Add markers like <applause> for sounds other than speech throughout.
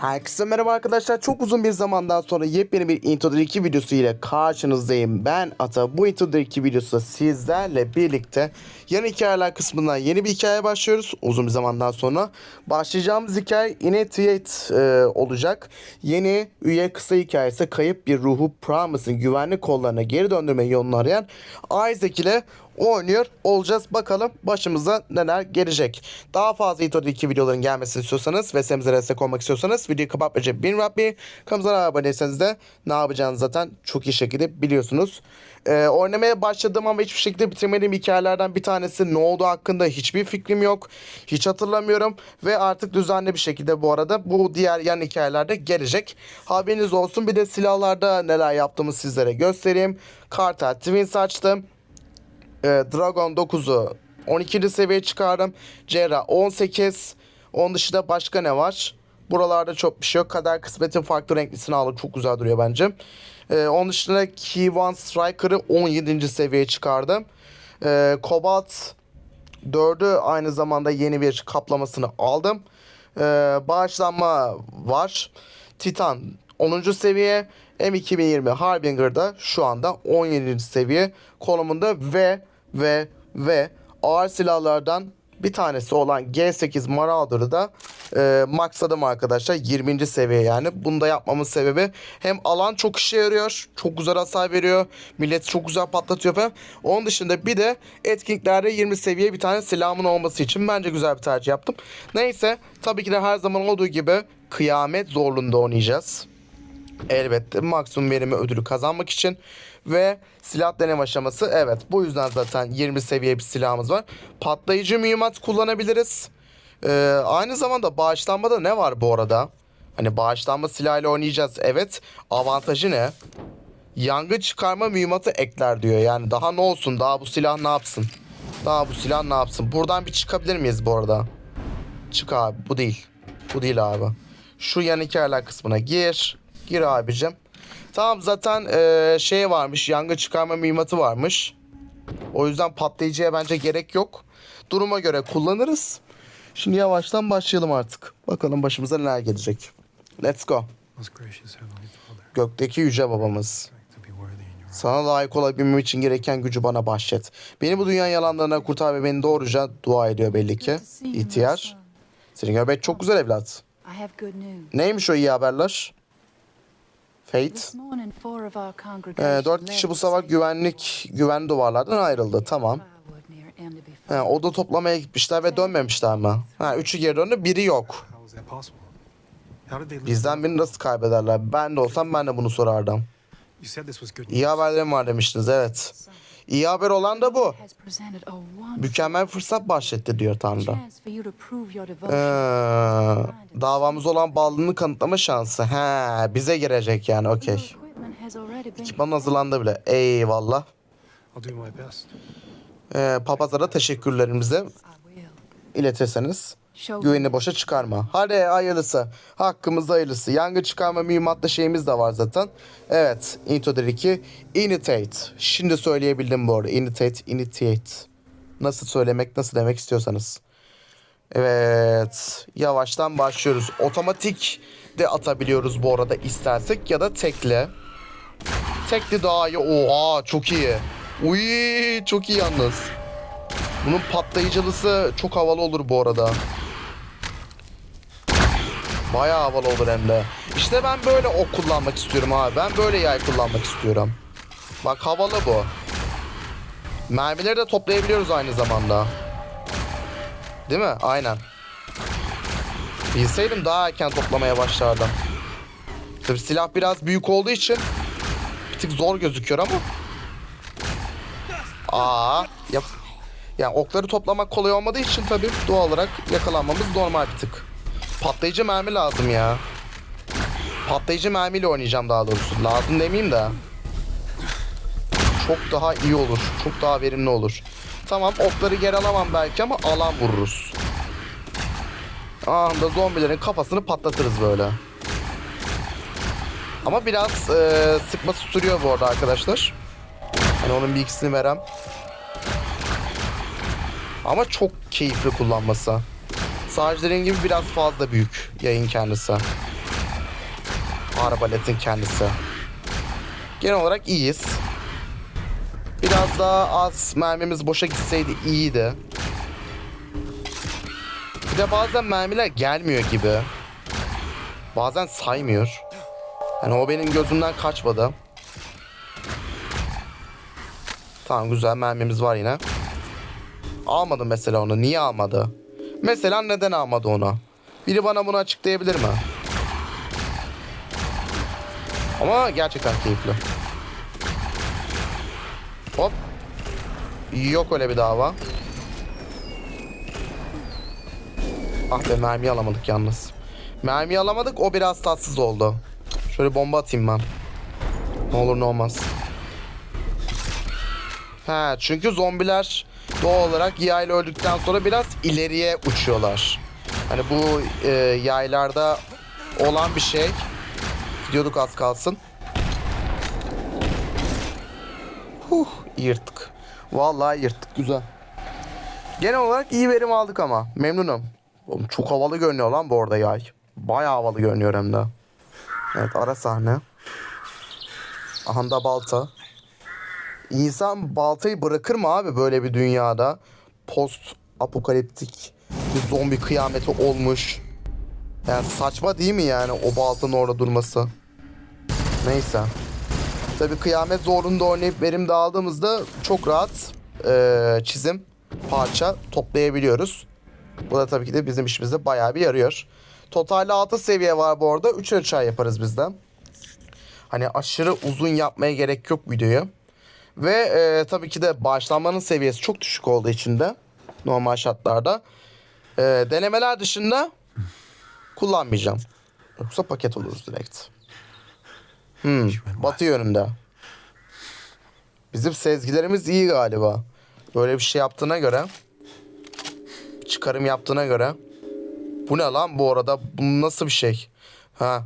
Herkese merhaba arkadaşlar. Çok uzun bir zamandan sonra yepyeni bir Into the 2 videosu ile karşınızdayım. Ben Ata. Bu Into the 2 videosu sizlerle birlikte yan hikayeler kısmından yeni bir hikaye başlıyoruz. Uzun bir zamandan sonra. Başlayacağımız hikaye Initiate e, olacak. Yeni üye kısa hikayesi kayıp bir ruhu Promise'ın güvenlik kollarına geri döndürme yolunu arayan Isaac ile oynuyor olacağız. Bakalım başımıza neler gelecek. Daha fazla Ito 2 videoların gelmesini istiyorsanız ve semize destek olmak istiyorsanız videoyu kapatmayacak bin Rabbi. Kanalımıza abone değilseniz de ne yapacağınızı zaten çok iyi şekilde biliyorsunuz. Ee, oynamaya başladığım ama hiçbir şekilde bitirmediğim hikayelerden bir tanesi ne oldu hakkında hiçbir fikrim yok. Hiç hatırlamıyorum ve artık düzenli bir şekilde bu arada bu diğer yan hikayelerde gelecek. Haberiniz olsun bir de silahlarda neler yaptığımı sizlere göstereyim. Kartel Twins açtım e, Dragon 9'u 12. seviyeye çıkardım. Cera 18. Onun dışında başka ne var? Buralarda çok bir şey yok. Kader kısmetin farklı renklisini aldım. Çok güzel duruyor bence. E, onun dışında One Striker'ı 17. seviyeye çıkardım. E, Cobalt 4'ü aynı zamanda yeni bir kaplamasını aldım. Ee, bağışlanma var. Titan 10. seviye. M2020 Harbinger'da şu anda 17. seviye konumunda ve ve ve ağır silahlardan bir tanesi olan G8 Marauder'ı da e, maxladım arkadaşlar. 20. seviye yani. Bunu da yapmamın sebebi hem alan çok işe yarıyor. Çok güzel hasar veriyor. Millet çok güzel patlatıyor falan. Onun dışında bir de etkinliklerde 20 seviye bir tane silahımın olması için bence güzel bir tercih yaptım. Neyse tabii ki de her zaman olduğu gibi kıyamet zorluğunda oynayacağız elbette maksimum verimi ödülü kazanmak için ve silah deneme aşaması evet bu yüzden zaten 20 seviye bir silahımız var. Patlayıcı mühimmat kullanabiliriz. Ee, aynı zamanda bağışlanmada ne var bu arada? Hani bağışlanma silahıyla oynayacağız evet. Avantajı ne? Yangın çıkarma mühimmatı ekler diyor. Yani daha ne olsun? Daha bu silah ne yapsın? Daha bu silah ne yapsın? Buradan bir çıkabilir miyiz bu arada? Çık abi. Bu değil. Bu değil abi. Şu yan hikayeler kısmına gir. Gir abicim. Tamam zaten eee, şey varmış. Yangın çıkarma mühimmatı varmış. O yüzden patlayıcıya bence gerek yok. Duruma göre kullanırız. Şimdi yavaştan başlayalım artık. Bakalım başımıza neler gelecek. Let's go. Gökteki yüce babamız. Sana layık olabilmem için gereken gücü bana bahşet. Beni bu dünya yalanlarına kurtar ve beni doğruca dua ediyor belli ki. İhtiyar. Senin göbek çok güzel evlat. Neymiş o iyi haberler? Fate. This morning, four of our Ee, dört kişi bu sabah güvenlik güven duvarlardan ayrıldı. Tamam. He, oda toplamaya gitmişler ve dönmemişler mi? Ha, üçü geri döndü, biri yok. Bizden birini nasıl kaybederler? Ben de olsam ben de bunu sorardım. İyi haberlerim var demiştiniz, evet. İyi haber olan da bu. Mükemmel fırsat bahşetti diyor Tanrı. Ee, davamız olan bağlılığını kanıtlama şansı. He, bize girecek yani, okey. Ekipman hazırlandı bile. Eyvallah. Ee, papaza da teşekkürlerimizi iletirseniz. Show Güveni boşa çıkarma. Hadi hayırlısı. Hakkımızda hayırlısı. Yangın çıkarma mühimmatlı şeyimiz de var zaten. Evet. Into the 2. Initiate. Şimdi söyleyebildim bu arada. Initiate. Initiate. Nasıl söylemek, nasıl demek istiyorsanız. Evet. Yavaştan başlıyoruz. Otomatik de atabiliyoruz bu arada istersek ya da tekli. Tekli daha iyi. Oha çok iyi. Uy çok iyi yalnız. Bunun patlayıcılısı çok havalı olur bu arada. Bayağı havalı olur hem de. İşte ben böyle ok kullanmak istiyorum abi. Ben böyle yay kullanmak istiyorum. Bak havalı bu. Mermileri de toplayabiliyoruz aynı zamanda. Değil mi? Aynen. Bilseydim daha erken toplamaya başlardım. Tabii silah biraz büyük olduğu için bir tık zor gözüküyor ama. Aa, yap. Yani okları toplamak kolay olmadığı için tabii doğal olarak yakalanmamız normal bir tık. Patlayıcı mermi lazım ya. Patlayıcı mermiyle oynayacağım daha doğrusu. Lazım demeyeyim de. Çok daha iyi olur. Çok daha verimli olur. Tamam okları geri alamam belki ama alan vururuz. Anında zombilerin kafasını patlatırız böyle. Ama biraz e, sıkması sürüyor bu arada arkadaşlar. Hani onun bilgisini verem. Ama çok keyifli kullanması. Sadece gibi biraz fazla büyük yayın kendisi. arbaletin kendisi. Genel olarak iyiyiz. Biraz daha az mermimiz boşa gitseydi iyiydi. Bir de bazen mermiler gelmiyor gibi. Bazen saymıyor. Yani o benim gözümden kaçmadı. Tamam güzel mermimiz var yine. Almadı mesela onu. Niye almadı? Mesela neden almadı onu? Biri bana bunu açıklayabilir mi? Ama gerçekten keyifli. Hop. Yok öyle bir dava. Ah be mermi alamadık yalnız. Mermi alamadık o biraz tatsız oldu. Şöyle bomba atayım ben. Ne olur ne olmaz. He çünkü zombiler doğal olarak yayla öldükten sonra biraz ileriye uçuyorlar. Hani bu e, yaylarda olan bir şey. Gidiyorduk az kalsın. Huh yırttık. Vallahi yırttık güzel. Genel olarak iyi verim aldık ama memnunum. Oğlum çok havalı görünüyor lan bu arada yay. Bayağı havalı görünüyor hem de. Evet ara sahne. Aha da balta. İnsan baltayı bırakır mı abi böyle bir dünyada? Post apokaliptik bir zombi kıyameti olmuş. Yani saçma değil mi yani o baltanın orada durması? Neyse. Tabi kıyamet zorunda oynayıp verim de aldığımızda çok rahat eee, çizim, parça toplayabiliyoruz. Bu da tabii ki de bizim işimizde bayağı bir yarıyor. Totalde 6 seviye var bu arada. 3 ölçer yaparız biz de. Hani aşırı uzun yapmaya gerek yok videoyu. Ve e, tabii ki de başlanmanın seviyesi çok düşük olduğu için de normal şartlarda e, denemeler dışında kullanmayacağım. Yoksa paket oluruz direkt. Hmm, batı yönünde. Bizim sezgilerimiz iyi galiba. Böyle bir şey yaptığına göre çıkarım yaptığına göre bu ne lan bu arada? Bu nasıl bir şey? Ha.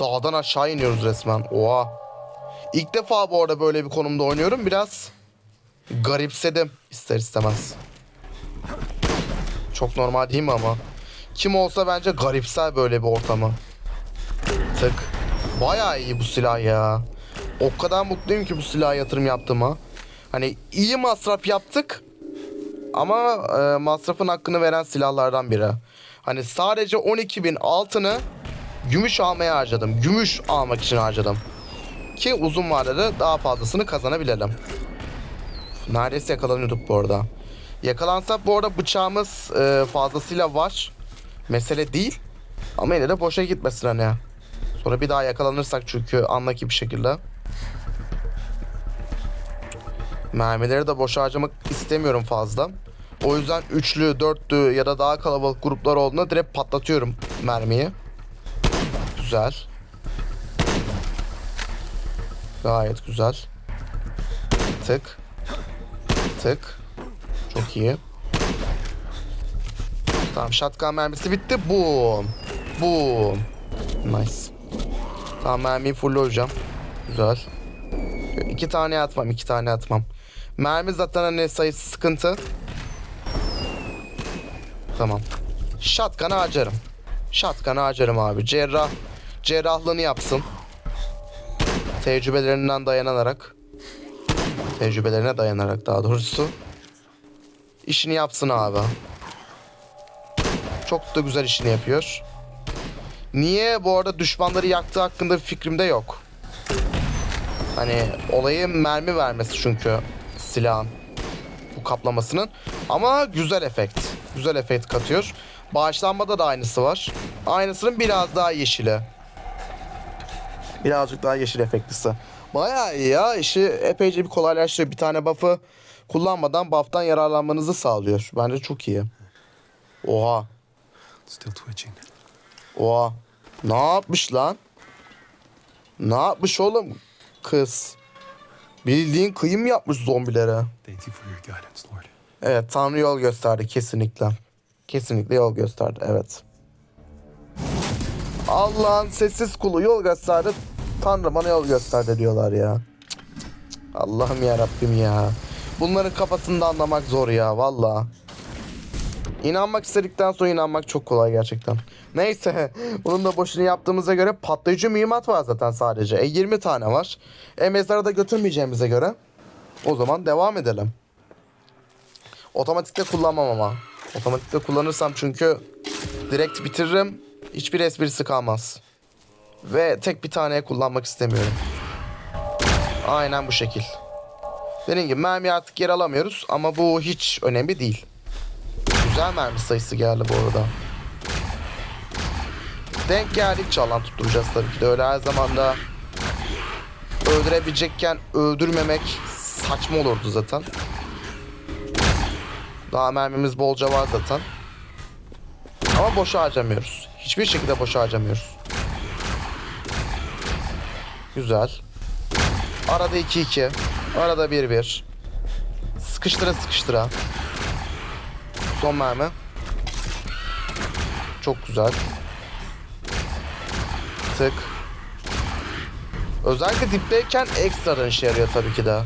Dağdan aşağı iniyoruz resmen. Oha. İlk defa bu arada böyle bir konumda oynuyorum. Biraz garipsedim ister istemez. Çok normal değil mi ama? Kim olsa bence garipser böyle bir ortamı. Tık. Bayağı iyi bu silah ya. O kadar mutluyum ki bu silaha yatırım yaptığıma. Hani iyi masraf yaptık. Ama e, masrafın hakkını veren silahlardan biri. Hani sadece 12.000 altını gümüş almaya harcadım. Gümüş almak için harcadım. Ki uzun vadede daha fazlasını kazanabilelim. Neredeyse yakalanıyorduk bu arada. Yakalansak bu arada bıçağımız e, fazlasıyla var. Mesele değil. Ama yine de boşa gitmesin hani. Sonra bir daha yakalanırsak çünkü anlaki bir şekilde. Mermileri de boşa harcamak istemiyorum fazla. O yüzden üçlü, dörtlü ya da daha kalabalık gruplar olduğunda direkt patlatıyorum mermiyi. Güzel. Gayet güzel. Tık. Tık. Çok iyi. Tamam shotgun mermisi bitti. Boom. Boom. Nice. Tamam mermiyi fulleyeceğim. Güzel. İki tane atmam, iki tane atmam. Mermi zaten hani sayısı sıkıntı. Tamam. Shotgun'ı harcarım. Shotgun'ı harcarım abi. Cerrah. Cerrahlığını yapsın. Tecrübelerinden dayanarak. Tecrübelerine dayanarak daha doğrusu. İşini yapsın abi. Çok da güzel işini yapıyor. Niye bu arada düşmanları yaktığı hakkında bir fikrim de yok. Hani olayı mermi vermesi çünkü silahın bu kaplamasının. Ama güzel efekt. Güzel efekt katıyor. Bağışlanmada da aynısı var. Aynısının biraz daha yeşili. Birazcık daha yeşil efektlisi. Bayağı iyi ya. İşi epeyce bir kolaylaştırıyor. Bir tane buff'ı kullanmadan buff'tan yararlanmanızı sağlıyor. Bence çok iyi. Oha. Still twitching. Oha. Ne yapmış lan? Ne yapmış oğlum kız? Bildiğin kıyım yapmış zombilere. Evet Tanrı yol gösterdi kesinlikle. Kesinlikle yol gösterdi evet. Allah'ın sessiz kulu yol gösterdi. Tanrı bana yol gösterdi diyorlar ya. Allah'ım ya Rabbim ya. Bunların kafasını da anlamak zor ya valla. İnanmak istedikten sonra inanmak çok kolay gerçekten. Neyse <laughs> bunun da boşuna yaptığımıza göre patlayıcı mühimmat var zaten sadece. E 20 tane var. E mezara da götürmeyeceğimize göre o zaman devam edelim. Otomatikte kullanmam ama. Otomatikte kullanırsam çünkü direkt bitiririm. Hiçbir esprisi kalmaz. Ve tek bir taneye kullanmak istemiyorum. Aynen bu şekil. Dediğim gibi mermi artık yer alamıyoruz ama bu hiç önemli değil. Güzel mermi sayısı geldi bu arada. Denk geldikçe alan tutturacağız tabii ki de. Öyle her zaman da öldürebilecekken öldürmemek saçma olurdu zaten. Daha mermimiz bolca var zaten. Ama boşa harcamıyoruz. Hiçbir şekilde boşa harcamıyoruz. Güzel. Arada 2-2. Arada 1-1. Sıkıştıra sıkıştıra. Son mermi. Çok güzel. Tık. Özellikle dipteyken ekstradan işe yarıyor tabii ki de.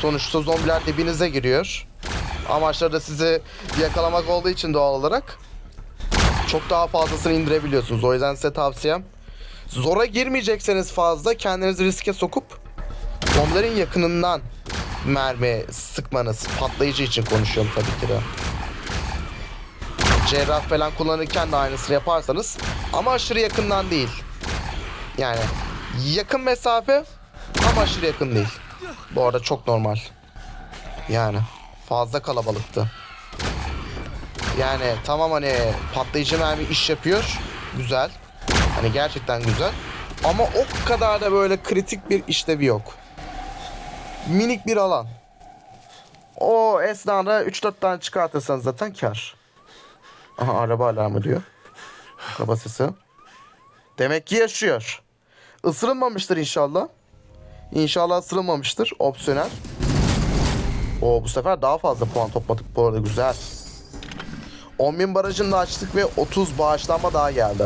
Sonuçta zombiler dibinize giriyor. Amaçları da sizi yakalamak olduğu için doğal olarak çok daha fazlasını indirebiliyorsunuz. O yüzden size tavsiyem zora girmeyecekseniz fazla kendinizi riske sokup zombilerin yakınından mermi sıkmanız. Patlayıcı için konuşuyorum tabii ki de. Cerrah falan kullanırken de aynısını yaparsanız ama aşırı yakından değil. Yani yakın mesafe ama aşırı yakın değil. Bu arada çok normal. Yani fazla kalabalıktı. Yani tamam hani patlayıcı mermi iş yapıyor. Güzel. Hani gerçekten güzel. Ama o kadar da böyle kritik bir işlevi yok. Minik bir alan. O esnada 3-4 tane çıkartırsanız zaten kar. Aha araba alarmı diyor. Araba sesi. Demek ki yaşıyor. Isırılmamıştır inşallah. İnşallah ısırılmamıştır. Opsiyonel. O bu sefer daha fazla puan topladık bu arada güzel. 10.000 barajını da açtık ve 30 bağışlanma daha geldi.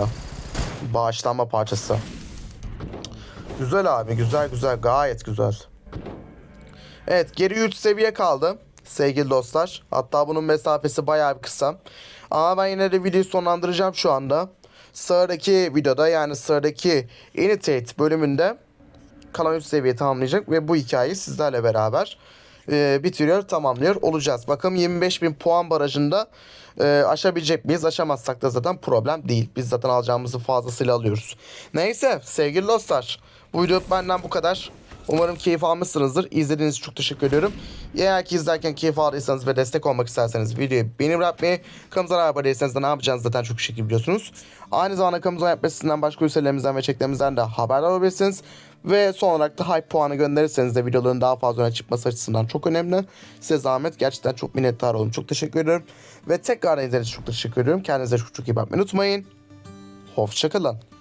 Bağışlanma parçası. Güzel abi güzel güzel gayet güzel. Evet geri 3 seviye kaldı sevgili dostlar. Hatta bunun mesafesi bayağı bir kısa. Ama ben yine de videoyu sonlandıracağım şu anda. Sıradaki videoda yani sıradaki Initate bölümünde kalan 3 seviye tamamlayacak ve bu hikayeyi sizlerle beraber e, bitiriyor tamamlıyor olacağız. Bakalım 25.000 puan barajında e, aşabilecek miyiz? Aşamazsak da zaten problem değil. Biz zaten alacağımızı fazlasıyla alıyoruz. Neyse sevgili dostlar bu video benden bu kadar. Umarım keyif almışsınızdır. İzlediğiniz için çok teşekkür ediyorum. Eğer ki izlerken keyif aldıysanız ve destek olmak isterseniz videoyu beğenip yapmayı, kanalımıza abone değilseniz de ne yapacağınızı zaten çok şekilde biliyorsunuz. Aynı zamanda kanalımıza yapmasından başka ürünlerimizden ve çeklerimizden de haberdar olabilirsiniz. Ve son olarak da hype puanı gönderirseniz de videoların daha fazla öne çıkması açısından çok önemli. Size zahmet gerçekten çok minnettar olun. Çok teşekkür ediyorum. Ve tekrar izlediğiniz için çok teşekkür ediyorum. Kendinize çok çok iyi bakmayı unutmayın. Hoşçakalın.